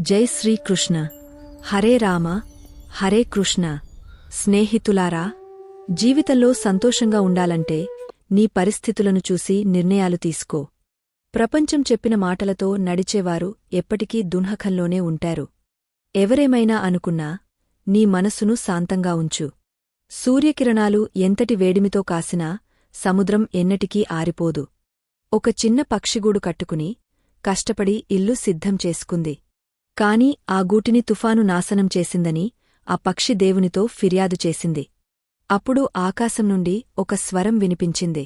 జై శ్రీకృష్ణ. హరే రామ హరే కృష్ణ. స్నేహితులారా జీవితంలో సంతోషంగా ఉండాలంటే నీ పరిస్థితులను చూసి నిర్ణయాలు తీసుకో. ప్రపంచం చెప్పిన మాటలతో నడిచేవారు ఎప్పటికీ దున్హకంలోనే ఉంటారు. ఎవరేమైనా అనుకున్నా నీ మనసును శాంతంగా ఉంచు. సూర్యకిరణాలు ఎంతటి వేడిమితో కాసినా సముద్రం ఎన్నటికీ ఆరిపోదు. ఒక చిన్న పక్షిగూడు కట్టుకుని కష్టపడి ఇల్లు సిద్ధం చేసుకుంది. కాని ఆ గూటిని తుఫాను నాశనం చేసిందని ఆ పక్షి దేవునితో ఫిర్యాదు చేసింది. అప్పుడు ఆకాశం నుండి ఒక స్వరం వినిపించింది.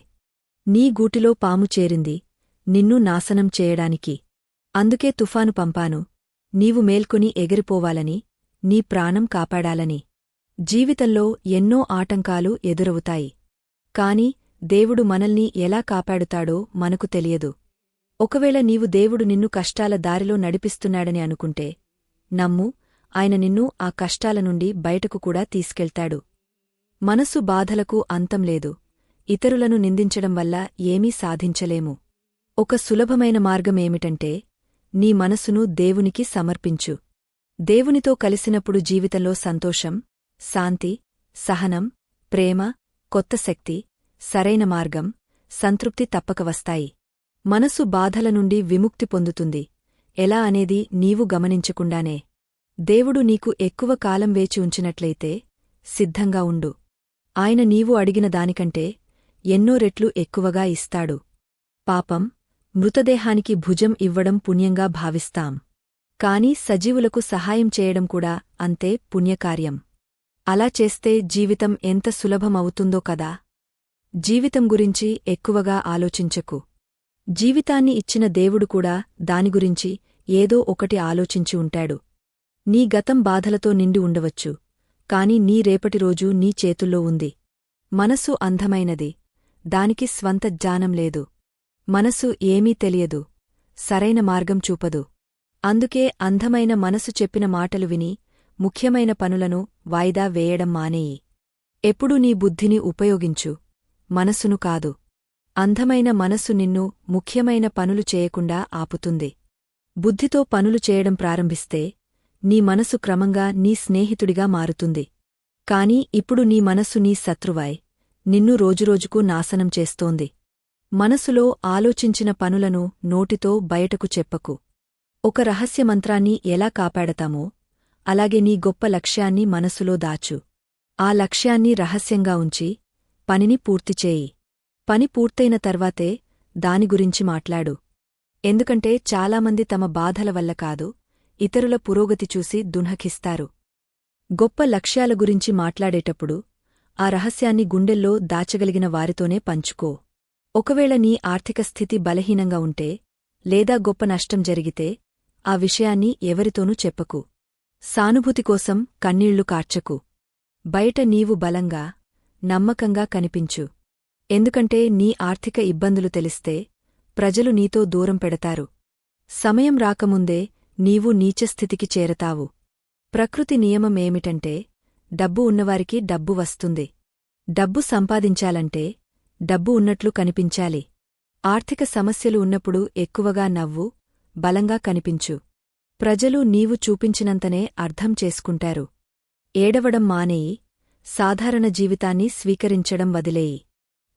నీ గూటిలో పాము చేరింది నిన్ను నాశనం చేయడానికి. అందుకే తుఫాను పంపాను నీవు మేల్కొని ఎగిరిపోవాలని నీ ప్రాణం కాపాడాలని. జీవితంలో ఎన్నో ఆటంకాలు ఎదురవుతాయి. కాని దేవుడు మనల్ని ఎలా కాపాడుతాడో మనకు తెలియదు. ఒకవేళ నీవు దేవుడు నిన్ను కష్టాల దారిలో నడిపిస్తున్నాడని అనుకుంటే నమ్ము ఆయన నిన్ను ఆ కష్టాల నుండి బయటకు కూడా తీసుకెళ్తాడు. మనసు బాధలకు అంతం లేదు. ఇతరులను నిందించడం వల్ల ఏమీ సాధించలేము. ఒక సులభమైన మార్గమేమిటంటే నీ మనసును దేవునికి సమర్పించు. దేవునితో కలిసినప్పుడు జీవితంలో సంతోషం శాంతి సహనం ప్రేమ కొత్త శక్తి సరైన మార్గం సంతృప్తి తప్పక వస్తాయి. మనసు బాధల నుండి విముక్తి పొందుతుంది. ఎలా అనేది నీవు గమనించకుండానే. దేవుడు నీకు ఎక్కువ కాలం వేచి ఉంచినట్లయితే సిద్ధంగా ఉండు. ఆయన నీవు అడిగిన దానికంటే ఎన్నో రెట్లు ఎక్కువగా ఇస్తాడు. పాపం మృతదేహానికి భుజం ఇవ్వడం పుణ్యంగా భావిస్తాం. కాని సజీవులకు సహాయం చేయడం కూడా అంతే పుణ్యకార్యం. అలా చేస్తే జీవితం ఎంత సులభమవుతుందో కదా. జీవితం గురించి ఎక్కువగా ఆలోచించకు. జీవితాన్ని ఇచ్చిన దేవుడు కూడా దాని గురించి ఏదో ఒకటి ఆలోచించి ఉంటాడు. నీ గతం బాధలతో నిండి ఉండవచ్చు కాని నీ రేపటి రోజు నీ చేతుల్లో ఉంది. మనసు అంధమైనది దానికి స్వంత జ్ఞానం లేదు. మనసు ఏమీ తెలియదు సరైన మార్గం చూపదు. అందుకే అంధమైన మనసు చెప్పిన మాటలు విని ముఖ్యమైన పనులను వాయిదా వేయడం మానేయి. ఎప్పుడూ నీ బుద్ధిని ఉపయోగించు మనసును కాదు. అంధమైన మనసు నిన్ను ముఖ్యమైన పనులు చేయకుండా ఆపుతుంది. బుద్ధితో పనులు చేయడం ప్రారంభిస్తే నీ మనసు క్రమంగా నీ స్నేహితుడిగా మారుతుంది. కాని ఇప్పుడు నీ మనసు నీ శత్రువాయ్ నిన్ను రోజురోజుకు నాశనం చేస్తోంది. మనసులో ఆలోచించిన పనులను నోటితో బయటకు చెప్పకు. ఒక రహస్యమంత్రాన్ని ఎలా కాపాడతామో అలాగే నీ గొప్ప లక్ష్యాన్ని మనసులో దాచు. ఆ లక్ష్యాన్ని రహస్యంగా ఉంచి పనిని పూర్తిచేయి పని పూర్తయిన తర్వాతే దాని గురించి మాట్లాడు. ఎందుకంటే చాలామంది తమ బాధల వల్ల కాదు ఇతరుల పురోగతి చూసి దున్హకిస్తారు. గొప్ప లక్ష్యాల గురించి మాట్లాడేటప్పుడు ఆ రహస్యాన్ని గుండెల్లో దాచగలిగిన వారితోనే పంచుకో. ఒకవేళ నీ ఆర్థిక స్థితి బలహీనంగా ఉంటే లేదా గొప్ప నష్టం జరిగితే ఆ విషయాన్ని ఎవరితోనూ చెప్పకు. సానుభూతి కోసం కన్నీళ్ళు కార్చకు. బయట నీవు బలంగా నమ్మకంగా కనిపించు. ఎందుకంటే నీ ఆర్థిక ఇబ్బందులు తెలిస్తే ప్రజలు నీతో దూరం పెడతారు. సమయం రాకముందే నీవు నీచస్థితికి చేరతావు. ప్రకృతి నియమమేమిటంటే డబ్బు ఉన్నవారికి డబ్బు వస్తుంది. డబ్బు సంపాదించాలంటే డబ్బు ఉన్నట్లు కనిపించాలి. ఆర్థిక సమస్యలు ఉన్నప్పుడు ఎక్కువగా నవ్వు బలంగా కనిపించు. ప్రజలు నీవు చూపించినంతనే అర్థం చేసుకుంటారు. ఏడవడం మానేయి సాధారణ జీవితాన్ని స్వీకరించడం వదిలేయి.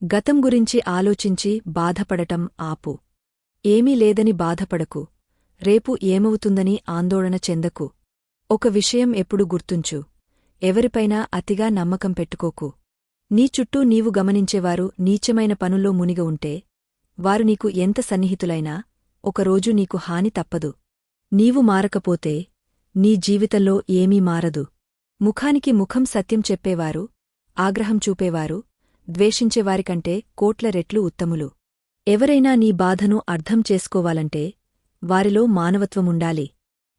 గతం గురించి ఆలోచించి బాధపడటం ఆపు. ఏమీ లేదని బాధపడకు. రేపు ఏమవుతుందని ఆందోళన చెందకు. ఒక విషయం ఎప్పుడు గుర్తుంచు. ఎవరిపైనా అతిగా నమ్మకం పెట్టుకోకు. నీ చుట్టూ నీవు గమనించేవారు నీచమైన పనుల్లో మునిగ ఉంటే వారు నీకు ఎంత సన్నిహితులైనా ఒకరోజు నీకు హాని తప్పదు. నీవు మారకపోతే నీ జీవితంలో ఏమీ మారదు. ముఖానికి ముఖం సత్యం చెప్పేవారు ఆగ్రహం చూపేవారు ద్వేషించేవారికంటే కోట్ల రెట్లు ఉత్తములు. ఎవరైనా నీ బాధను అర్థం చేసుకోవాలంటే వారిలో మానవత్వముండాలి.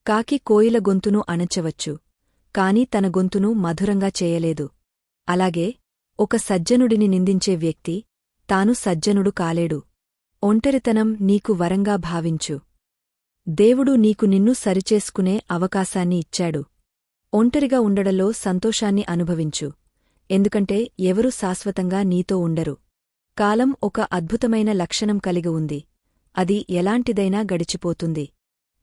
కాకి కోయిల గొంతును అణచవచ్చు కాని తన గొంతును మధురంగా చేయలేదు. అలాగే ఒక సజ్జనుడిని నిందించే వ్యక్తి తాను సజ్జనుడు కాలేడు. ఒంటరితనం నీకు వరంగా భావించు. దేవుడు నీకు నిన్ను సరిచేసుకునే అవకాశాన్ని ఇచ్చాడు. ఒంటరిగా ఉండడంలో సంతోషాన్ని అనుభవించు. ఎందుకంటే ఎవరూ శాశ్వతంగా నీతో ఉండరు. కాలం ఒక అద్భుతమైన లక్షణం కలిగి ఉంది. అది ఎలాంటిదైనా గడిచిపోతుంది.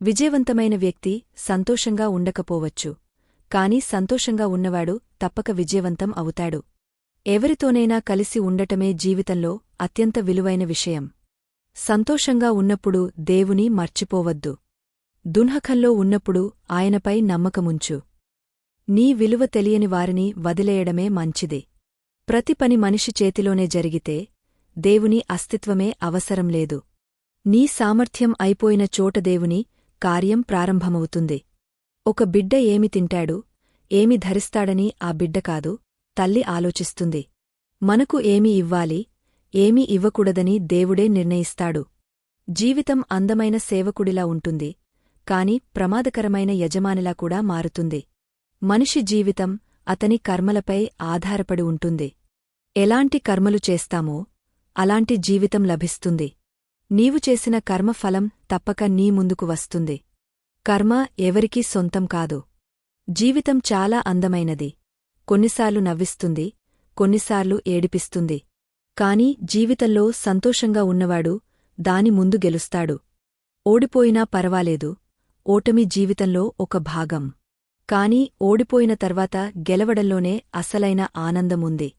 విజయవంతమైన వ్యక్తి సంతోషంగా ఉండకపోవచ్చు. కాని సంతోషంగా ఉన్నవాడు తప్పక విజయవంతం అవుతాడు. ఎవరితోనైనా కలిసి ఉండటమే జీవితంలో అత్యంత విలువైన విషయం. సంతోషంగా ఉన్నప్పుడు దేవుని మర్చిపోవద్దు. దున్హకంలో ఉన్నప్పుడు ఆయనపై నమ్మకముంచు. నీ విలువ తెలియని వారిని వదిలేయడమే మంచిది. ప్రతి పని మనిషి చేతిలోనే జరిగితే దేవుని అస్తిత్వమే అవసరం లేదు. నీ సామర్థ్యం అయిపోయిన చోట దేవుని కార్యం ప్రారంభమవుతుంది. ఒక బిడ్డ ఏమి తింటాడు ఏమి ధరిస్తాడని ఆ బిడ్డ కాదు తల్లి ఆలోచిస్తుంది. మనకు ఏమి ఇవ్వాలి ఏమి ఇవ్వకూడదని దేవుడే నిర్ణయిస్తాడు. జీవితం అందమైన సేవకుడిలా ఉంటుంది కాని ప్రమాదకరమైన యజమానిలా కూడా మారుతుంది. మనిషి జీవితం అతని కర్మలపై ఆధారపడి ఉంటుంది. ఎలాంటి కర్మలు చేస్తామో అలాంటి జీవితం లభిస్తుంది. నీవు చేసిన కర్మఫలం తప్పక నీ ముందుకు వస్తుంది. కర్మ ఎవరికీ సొంతం కాదు. జీవితం చాలా అందమైనది. కొన్నిసార్లు నవ్విస్తుంది కొన్నిసార్లు ఏడిపిస్తుంది. కాని జీవితంలో సంతోషంగా ఉన్నవాడు దాని ముందు గెలుస్తాడు. ఓడిపోయినా పర్వాలేదు. ఓటమి జీవితంలో ఒక భాగం. కాని ఓడిపోయిన తర్వాత గెలవడంలోనే అసలైన ఆనందముంది.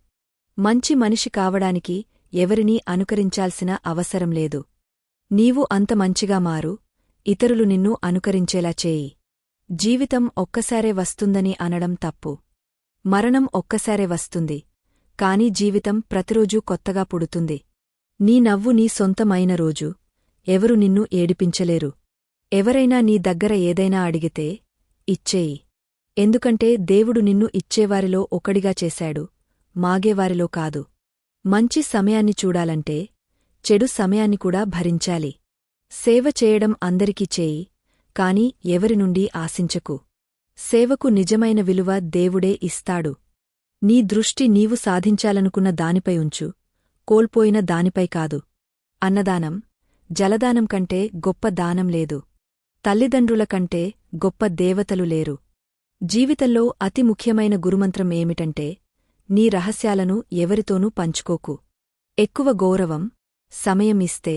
మంచి మనిషి కావడానికి ఎవరినీ అనుకరించాల్సిన అవసరం లేదు. నీవు అంత మంచిగా మారు ఇతరులు నిన్ను అనుకరించేలా చేయి. జీవితం ఒక్కసారే వస్తుందని అనడం తప్పు. మరణం ఒక్కసారే వస్తుంది కాని జీవితం ప్రతిరోజూ కొత్తగా పుడుతుంది. నీ నవ్వు నీ సొంతమైన రోజు ఎవరు నిన్ను ఏడిపించలేరు. ఎవరైనా నీ దగ్గర ఏదైనా అడిగితే ఇచ్చేయి. ఎందుకంటే దేవుడు నిన్ను ఇచ్చేవారిలో ఒకడిగా చేశాడు మాగేవారిలో కాదు. మంచి సమయాన్ని చూడాలంటే చెడు సమయాన్ని కూడా భరించాలి. సేవ చేయడం అందరికీ చేయి కాని ఎవరి నుండి ఆశించకు. సేవకు నిజమైన విలువ దేవుడే ఇస్తాడు. నీ దృష్టి నీవు సాధించాలనుకున్న దానిపై ఉంచు కోల్పోయిన దానిపై కాదు. అన్నదానం జలదానం కంటే గొప్ప దానం లేదు. తల్లిదండ్రుల కంటే గొప్ప దేవతలు లేరు. జీవితంలో అతి ముఖ్యమైన గురుమంత్రం ఏమిటంటే నీ రహస్యాలను ఎవరితోనూ పంచుకోకు. ఎక్కువ గౌరవం సమయం ఇస్తే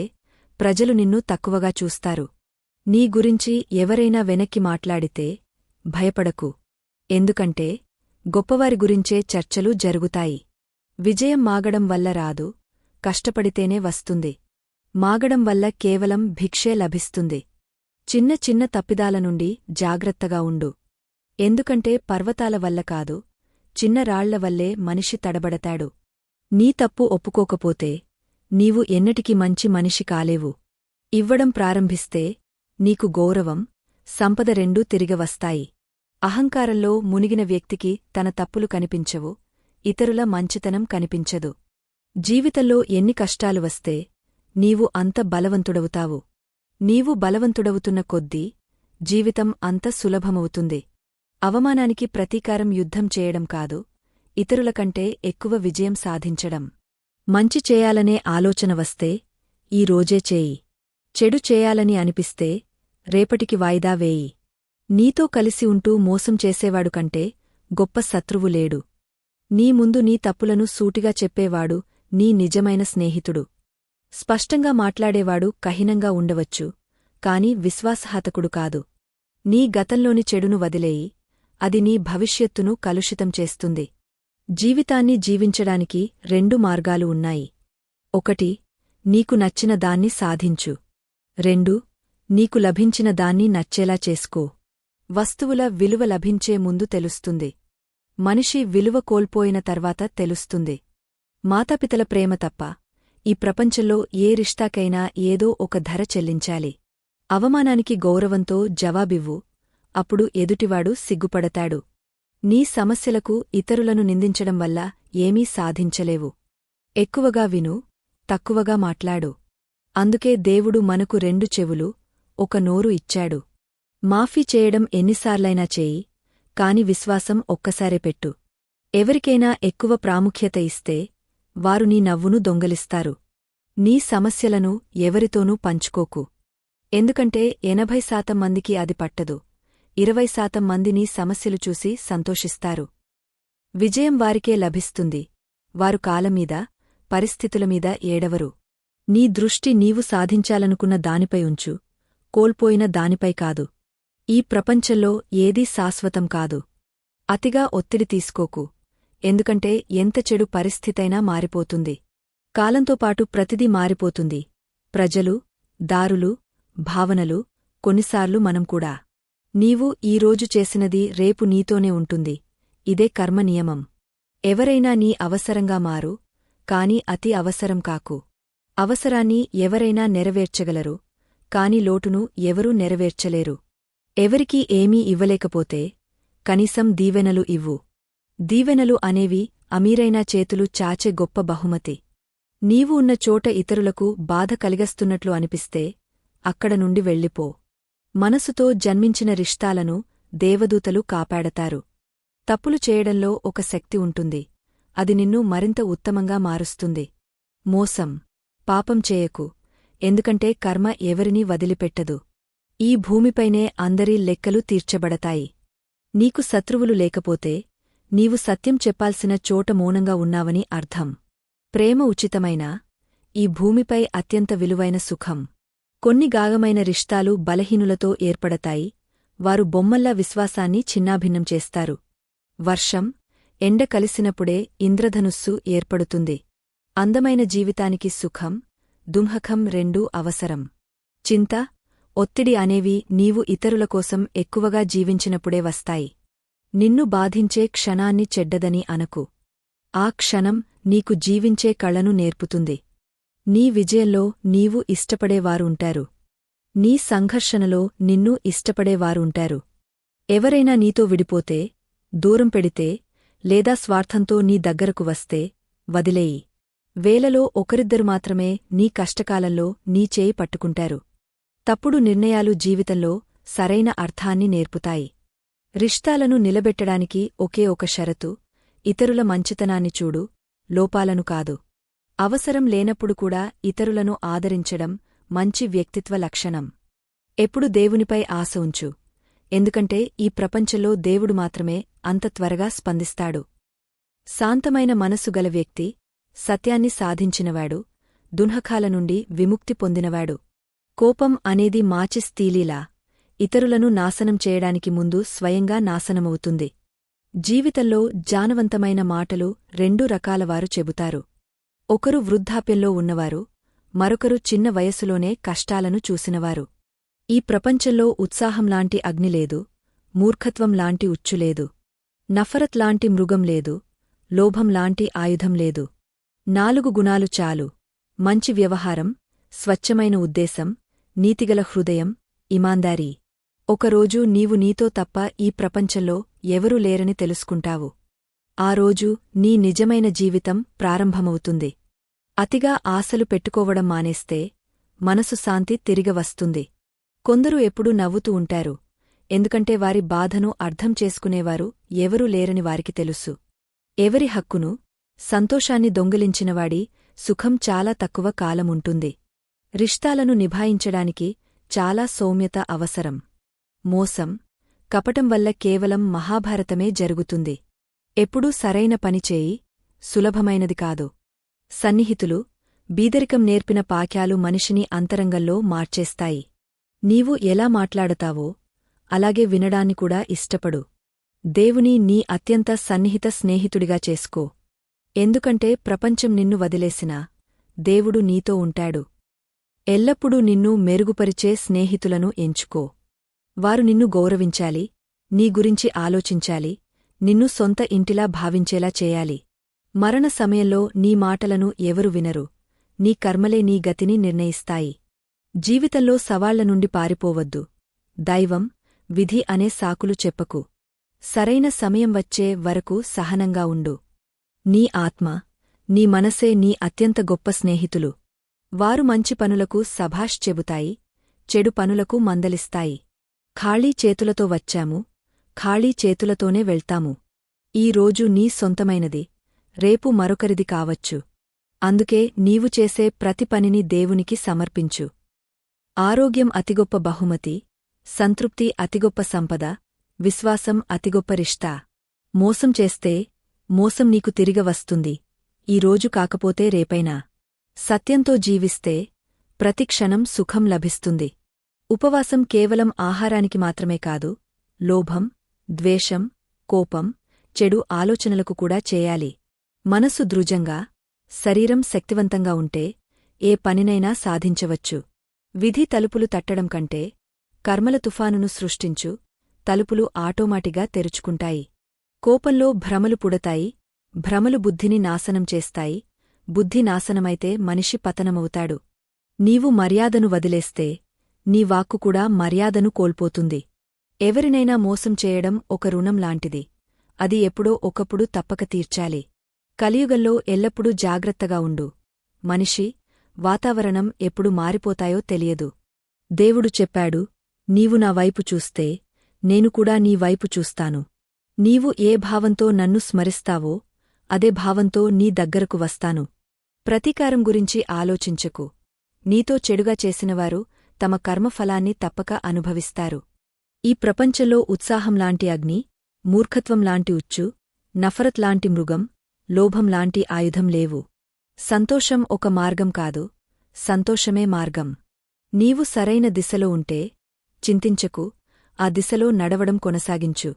ప్రజలు నిన్ను తక్కువగా చూస్తారు. నీ గురించి ఎవరైనా వెనక్కి మాట్లాడితే భయపడకు. ఎందుకంటే గొప్పవారి గురించే చర్చలు జరుగుతాయి. విజయం మాగడం వల్ల రాదు కష్టపడితేనే వస్తుంది. మాగడం వల్ల కేవలం భిక్షే లభిస్తుంది. చిన్న చిన్న తప్పిదాల నుండి జాగ్రత్తగా ఉండు. ఎందుకంటే పర్వతాల వల్ల కాదు చిన్న రాళ్ళ వల్లే మనిషి తడబడతాడు. నీ తప్పు ఒప్పుకోకపోతే నీవు ఎన్నటికి మంచి మనిషి కాలేవు. ఇవ్వడం ప్రారంభిస్తే నీకు గౌరవం సంపద రెండూ తిరిగవస్తాయి. అహంకారంలో మునిగిన వ్యక్తికి తన తప్పులు కనిపించవు ఇతరుల మంచితనం కనిపించదు. జీవితంలో ఎన్ని కష్టాలు వస్తే నీవు అంత బలవంతుడవుతావు. నీవు బలవంతుడవుతున్న కొద్దీ జీవితం అంత సులభమవుతుంది. అవమానానికి ప్రతీకారం యుద్ధం చేయడం కాదు ఇతరుల కంటే ఎక్కువ విజయం సాధించడం. మంచి చేయాలనే ఆలోచన వస్తే ఈ రోజే చేయి. చెడు చేయాలని అనిపిస్తే రేపటికి వాయిదా వేయి. నీతో కలిసి ఉంటూ మోసం చేసేవాడు కంటే గొప్ప శత్రువు లేడు. నీ ముందు నీ తప్పులను సూటిగా చెప్పేవాడు నీ నిజమైన స్నేహితుడు. స్పష్టంగా మాట్లాడేవాడు కహినంగా ఉండవచ్చు కాని విశ్వాసహాతకుడు కాదు. నీ గతంలోని చెడును వదిలేయి అది నీ భవిష్యత్తును కలుషితం చేస్తుంది. జీవితాన్ని జీవించడానికి రెండు మార్గాలు ఉన్నాయి. ఒకటి నీకు నచ్చిన దాన్ని సాధించు. రెండు నీకు లభించిన దాన్ని నచ్చేలా చేసుకో. వస్తువుల విలువ లభించే ముందు తెలుస్తుంది. మనిషి విలువ కోల్పోయిన తర్వాత తెలుస్తుంది. మాతాపితల ప్రేమ తప్ప ఈ ప్రపంచంలో ఏ రిష్టాకైనా ఏదో ఒక ధర చెల్లించాలి. అవమానానికి గౌరవంతో జవాబివ్వు. అప్పుడు ఎదుటివాడు సిగ్గుపడతాడు. నీ సమస్యలకు ఇతరులను నిందించడం వల్ల ఏమీ సాధించలేవు. ఎక్కువగా విను తక్కువగా మాట్లాడు. అందుకే దేవుడు మనకు రెండు చెవులు ఒక నోరు ఇచ్చాడు. మాఫీ చేయడం ఎన్నిసార్లైనా చేయి కాని విశ్వాసం ఒక్కసారే పెట్టు. ఎవరికైనా ఎక్కువ ప్రాముఖ్యత ఇస్తే వారు నీ నవ్వును దొంగలిస్తారు. నీ సమస్యలను ఎవరితోనూ పంచుకోకు. ఎందుకంటే ఎనభై శాతం మందికి అది పట్టదు. ఇరవై శాతం మందిని సమస్యలు చూసి సంతోషిస్తారు. విజయం వారికే లభిస్తుంది. వారు కాలమీద పరిస్థితులమీద ఏడవరు. నీ దృష్టి నీవు సాధించాలనుకున్న దానిపై ఉంచు. కోల్పోయిన దానిపై కాదు. ఈ ప్రపంచంలో ఏదీ శాశ్వతం కాదు. అతిగా ఒత్తిడి తీసుకోకు. ఎందుకంటే ఎంత చెడు పరిస్థితైనా మారిపోతుంది. కాలంతోపాటు ప్రతిదీ మారిపోతుంది. ప్రజలు దారులు భావనలు కొన్నిసార్లు మనం కూడా. నీవు ఈరోజు చేసినది రేపు నీతోనే ఉంటుంది. ఇదే కర్మ నియమం. ఎవరైనా నీ అవసరంగా మారు కాని అతి అవసరం కాకు. అవసరాన్ని ఎవరైనా నెరవేర్చగలరు కాని లోటును ఎవరూ నెరవేర్చలేరు. ఎవరికీ ఏమీ ఇవ్వలేకపోతే కనీసం దీవెనలు ఇవ్వు. దీవెనలు అనేవి అమీరైన చేతులు చాచే గొప్ప బహుమతి. నీవు ఉన్న చోట ఇతరులకు బాధ కలిగస్తున్నట్లు అనిపిస్తే అక్కడ నుండి వెళ్ళిపో. మనసుతో జన్మించిన రిష్తాలను దేవదూతలు కాపాడతారు. తప్పులు చేయడంలో ఒక శక్తి ఉంటుంది. అది నిన్ను మరింత ఉత్తమంగా మారుస్తుంది. మోసం. పాపం చేయకు. ఎందుకంటే కర్మ ఎవరినీ వదిలిపెట్టదు. ఈ భూమిపైనే అందరి లెక్కలు తీర్చబడతాయి. నీకు శత్రువులు లేకపోతే నీవు సత్యం చెప్పాల్సిన చోట మౌనంగా ఉన్నావని అర్థం. ప్రేమ ఉచితమైన ఈ భూమిపై అత్యంత విలువైన సుఖం. కొన్ని గాగమైన రిష్తాలు బలహీనులతో ఏర్పడతాయి. వారు బొమ్మల్లా విశ్వాసాన్ని చిన్నాభిన్నం చేస్తారు. వర్షం ఎండ కలిసినప్పుడే ఇంద్రధనుస్సు ఏర్పడుతుంది. అందమైన జీవితానికి సుఖం దుంహకం రెండూ అవసరం. చింత ఒత్తిడి అనేవి నీవు ఇతరుల కోసం ఎక్కువగా జీవించినప్పుడే వస్తాయి. నిన్ను బాధించే క్షణాన్ని చెడ్డదని అనకు. ఆ క్షణం నీకు జీవించే కళను నేర్పుతుంది. నీ విజయంలో నీవు ఇష్టపడేవారుంటారు. నీ సంఘర్షణలో నిన్ను ఇష్టపడేవారుంటారు. ఎవరైనా నీతో విడిపోతే దూరం పెడితే లేదా స్వార్థంతో నీ దగ్గరకు వస్తే వదిలేయి. వేలలో ఒకరిద్దరు మాత్రమే నీ కష్టకాలంలో నీ చేయి పట్టుకుంటారు. తప్పుడు నిర్ణయాలు జీవితంలో సరైన అర్థాన్ని నేర్పుతాయి. రిష్తాలను నిలబెట్టడానికి ఒకే ఒక షరతు ఇతరుల మంచితనాన్ని చూడు లోపాలను కాదు. అవసరం లేనప్పుడు కూడా ఇతరులను ఆదరించడం మంచి వ్యక్తిత్వ లక్షణం. ఎప్పుడు దేవునిపై ఆశ ఉంచు. ఎందుకంటే ఈ ప్రపంచంలో దేవుడు మాత్రమే అంత త్వరగా స్పందిస్తాడు. శాంతమైన మనసు గల వ్యక్తి సత్యాన్ని సాధించినవాడు దున్హకాల నుండి విముక్తి పొందినవాడు. కోపం అనేది మాచిస్ తీలీలా ఇతరులను నాశనం చేయడానికి ముందు స్వయంగా నాశనమవుతుంది. జీవితంలో జానవంతమైన మాటలు రెండు రకాలవారు చెబుతారు. ఒకరు వృద్ధాప్యంలో ఉన్నవారు మరొకరు చిన్న వయసులోనే కష్టాలను చూసినవారు. ఈ ప్రపంచంలో ఉత్సాహంలాంటి అగ్నిలేదు మూర్ఖత్వంలాంటి ఉచ్చులేదు నఫరత్ లాంటి లోభంలాంటి ఆయుధం లేదు. నాలుగు గుణాలు చాలు. మంచి వ్యవహారం స్వచ్ఛమైన ఉద్దేశం నీతిగల హృదయం ఇమాందారీ. ఒకరోజు నీవు నీతో తప్ప ఈ ప్రపంచంలో ఎవరూ లేరని తెలుసుకుంటావు. ఆ రోజు నీ నిజమైన జీవితం ప్రారంభమవుతుంది. అతిగా ఆశలు పెట్టుకోవడం మానేస్తే మనసు శాంతి తిరిగి వస్తుంది. కొందరు ఎప్పుడూ నవ్వుతూ ఉంటారు. ఎందుకంటే వారి బాధను అర్థం చేసుకునేవారు ఎవరూ లేరని వారికి తెలుసు. ఎవరి హక్కును సంతోషాన్ని దొంగిలించినవాడి సుఖం చాలా తక్కువ కాలముంటుంది రిష్తాలను నిభాయించడానికి చాలా సౌమ్యత అవసరం. మోసం కపటం వల్ల కేవలం మహాభారతమే జరుగుతుంది. ఎప్పుడూ సరైన పనిచేయి సులభమైనది కాదు. సన్నిహితులు బీదరికం నేర్పిన పాక్యాలు మనిషిని అంతరంగంలో మార్చేస్తాయి. నీవు ఎలా మాట్లాడతావో అలాగే వినడాన్ని కూడా ఇష్టపడు. దేవుని నీ అత్యంత సన్నిహిత స్నేహితుడిగా చేసుకో. ఎందుకంటే ప్రపంచం నిన్ను వదిలేసినా దేవుడు నీతో ఉంటాడు. ఎల్లప్పుడూ నిన్ను మెరుగుపరిచే స్నేహితులను ఎంచుకో. వారు నిన్ను గౌరవించాలి నీ గురించి ఆలోచించాలి నిన్ను సొంత ఇంటిలా భావించేలా చేయాలి. మరణ సమయంలో నీ మాటలను ఎవరు వినరు. నీ కర్మలే నీ గతిని నిర్ణయిస్తాయి. జీవితంలో సవాళ్ళ నుండి పారిపోవద్దు. దైవం విధి అనే సాకులు చెప్పకు. సరైన సమయం వచ్చే వరకు సహనంగా ఉండు. నీ ఆత్మ నీ మనసే నీ అత్యంత గొప్ప స్నేహితులు. వారు మంచి పనులకు సభాష్ చెబుతాయి చెడు పనులకు మందలిస్తాయి. ఖాళీ చేతులతో వచ్చాము ఖాళీ చేతులతోనే వెళ్తాము. ఈ రోజు నీ సొంతమైనది. రేపు మరొకరిది కావచ్చు. అందుకే నీవు చేసే ప్రతి పనిని దేవునికి సమర్పించు. ఆరోగ్యం అతిగొప్ప బహుమతి. సంతృప్తి అతిగొప్ప సంపద. విశ్వాసం అతిగొప్ప రిష్తా మోసం చేస్తే మోసం నీకు తిరిగ వస్తుంది. ఈ రోజు కాకపోతే రేపైనా. సత్యంతో జీవిస్తే ప్రతిక్షణం సుఖం లభిస్తుంది. ఉపవాసం కేవలం ఆహారానికి మాత్రమే కాదు. లోభం ద్వేషం కోపం చెడు ఆలోచనలకు కూడా చేయాలి. మనసు దృజంగా శరీరం శక్తివంతంగా ఉంటే ఏ పనినైనా సాధించవచ్చు. విధి తలుపులు తట్టడం కంటే కర్మల తుఫానును సృష్టించు తలుపులు ఆటోమాటిగా తెరుచుకుంటాయి. కోపంలో భ్రమలు పుడతాయి భ్రమలు బుద్ధిని నాశనం చేస్తాయి బుద్ధి నాశనమైతే మనిషి పతనమవుతాడు. నీవు మర్యాదను వదిలేస్తే నీ వాక్కు కూడా మర్యాదను కోల్పోతుంది. ఎవరినైనా మోసం చేయడం ఒక రుణం లాంటిది. అది ఎప్పుడో ఒకప్పుడు తప్పక తీర్చాలి. కలియుగంలో ఎల్లప్పుడూ జాగ్రత్తగా ఉండు. మనిషి వాతావరణం ఎప్పుడు మారిపోతాయో తెలియదు. దేవుడు చెప్పాడు నీవు నా వైపు చూస్తే నేను కూడా నీ వైపు చూస్తాను. నీవు ఏ భావంతో నన్ను స్మరిస్తావో అదే భావంతో నీ దగ్గరకు వస్తాను. ప్రతీకారం గురించి ఆలోచించకు. నీతో చెడుగా చేసినవారు తమ కర్మఫలాన్ని తప్పక అనుభవిస్తారు. ఈ ప్రపంచంలో ఉత్సాహంలాంటి అగ్ని మూర్ఖత్వంలాంటి ఉచ్చు నఫరత్లాంటి మృగం లోభంలాంటి ఆయుధం లేవు. సంతోషం ఒక మార్గం కాదు సంతోషమే మార్గం. నీవు సరైన దిశలో ఉంటే చింతించకు ఆ దిశలో నడవడం కొనసాగించు.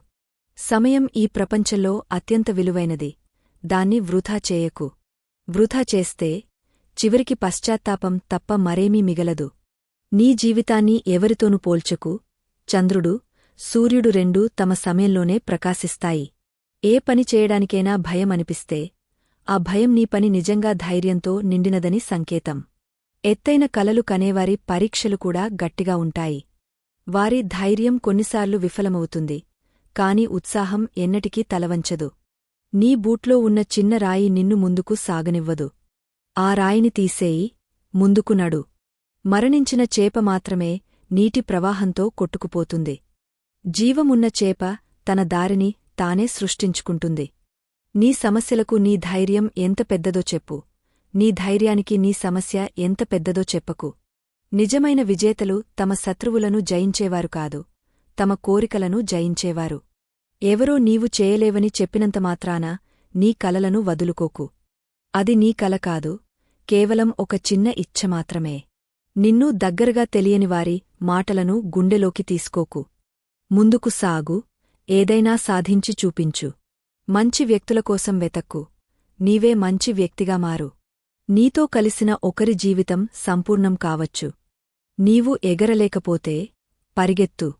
సమయం ఈ ప్రపంచంలో అత్యంత విలువైనది దాన్ని వృథా చేయకు. వృథా చేస్తే చివరికి పశ్చాత్తాపం తప్ప మరేమీ మిగలదు. నీ జీవితాన్ని ఎవరితోనూ పోల్చకు చంద్రుడు సూర్యుడు రెండూ తమ సమయంలోనే ప్రకాశిస్తాయి. ఏ పని చేయడానికైనా భయం అనిపిస్తే ఆ భయం నీ పని నిజంగా ధైర్యంతో నిండినదని సంకేతం. ఎత్తైన కలలు కనేవారి పరీక్షలు కూడా గట్టిగా ఉంటాయి. వారి ధైర్యం కొన్నిసార్లు విఫలమవుతుంది కాని ఉత్సాహం ఎన్నటికీ తలవంచదు. నీ బూట్లో ఉన్న చిన్న రాయి నిన్ను ముందుకు సాగనివ్వదు. ఆ రాయిని తీసేయి ముందుకు నడు. మరణించిన చేప మాత్రమే నీటి ప్రవాహంతో కొట్టుకుపోతుంది. జీవమున్న చేప తన దారిని తానే సృష్టించుకుంటుంది. నీ సమస్యలకు నీ ధైర్యం ఎంత పెద్దదో చెప్పు. నీ ధైర్యానికి నీ సమస్య ఎంత పెద్దదో చెప్పకు. నిజమైన విజేతలు తమ శత్రువులను జయించేవారు కాదు. తమ కోరికలను జయించేవారు. ఎవరో నీవు చేయలేవని చెప్పినంత మాత్రాన నీ కలలను వదులుకోకు. అది నీ కల కాదు. కేవలం ఒక చిన్న ఇచ్ఛ మాత్రమే. నిన్ను దగ్గరగా తెలియనివారి మాటలను గుండెలోకి తీసుకోకు. ముందుకు సాగు ఏదైనా సాధించి చూపించు. మంచి వ్యక్తుల కోసం వెతక్కు. నీవే మంచి వ్యక్తిగా మారు. నీతో కలిసిన ఒకరి జీవితం సంపూర్ణం కావచ్చు. నీవు ఎగరలేకపోతే పరిగెత్తు.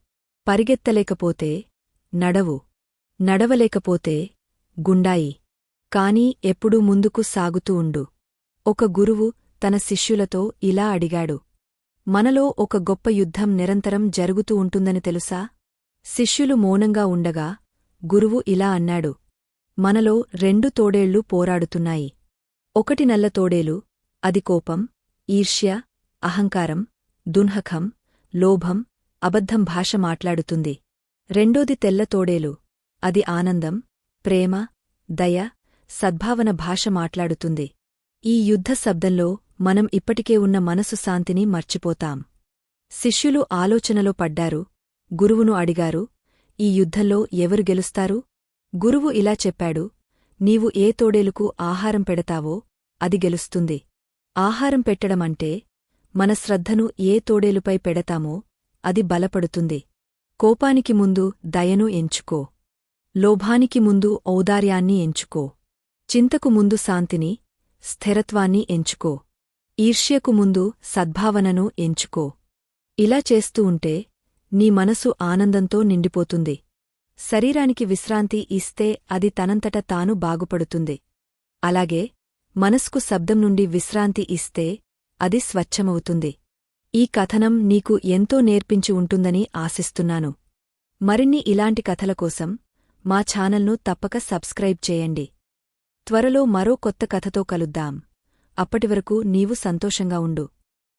పరిగెత్తలేకపోతే నడవు. నడవలేకపోతే గుండాయి. కాని ఎప్పుడూ ముందుకు సాగుతూ ఉండు. ఒక గురువు తన శిష్యులతో ఇలా అడిగాడు. మనలో ఒక గొప్ప యుద్ధం నిరంతరం జరుగుతూ ఉంటుందని తెలుసా? శిష్యులు మౌనంగా ఉండగా గురువు ఇలా అన్నాడు. మనలో రెండు తోడేళ్ళు పోరాడుతున్నాయి. ఒకటి నల్ల తోడేలు అది కోపం ఈర్ష్య అహంకారం దున్హఖం లోభం అబద్ధం భాష మాట్లాడుతుంది. రెండోది తెల్ల తోడేలు అది ఆనందం ప్రేమ దయ సద్భావన భాష మాట్లాడుతుంది. ఈ యుద్ధ శబ్దంలో మనం ఇప్పటికే ఉన్న మనసు శాంతిని మర్చిపోతాం. శిష్యులు ఆలోచనలో పడ్డారు. గురువును అడిగారు. ఈ యుద్ధంలో ఎవరు గెలుస్తారు? గురువు ఇలా చెప్పాడు. నీవు ఏ తోడేలుకు ఆహారం పెడతావో అది గెలుస్తుంది. ఆహారం పెట్టడమంటే మన శ్రద్ధను ఏ తోడేలుపై పెడతామో అది బలపడుతుంది. కోపానికి ముందు దయను ఎంచుకో. లోభానికి ముందు ఔదార్యాన్ని ఎంచుకో. చింతకు ముందు శాంతిని స్థిరత్వాన్ని ఎంచుకో. ఈర్ష్యకు ముందు సద్భావనను ఎంచుకో. ఇలా చేస్తూ ఉంటే నీ మనసు ఆనందంతో నిండిపోతుంది. శరీరానికి విశ్రాంతి ఇస్తే అది తనంతట తాను బాగుపడుతుంది. అలాగే మనస్కు శబ్దం నుండి విశ్రాంతి ఇస్తే అది స్వచ్ఛమవుతుంది. ఈ కథనం నీకు ఎంతో నేర్పించి ఉంటుందని ఆశిస్తున్నాను. మరిన్ని ఇలాంటి కథల కోసం మా ఛానల్ను తప్పక సబ్స్క్రైబ్ చేయండి. త్వరలో మరో కొత్త కథతో కలుద్దాం. అప్పటివరకు నీవు సంతోషంగా ఉండు.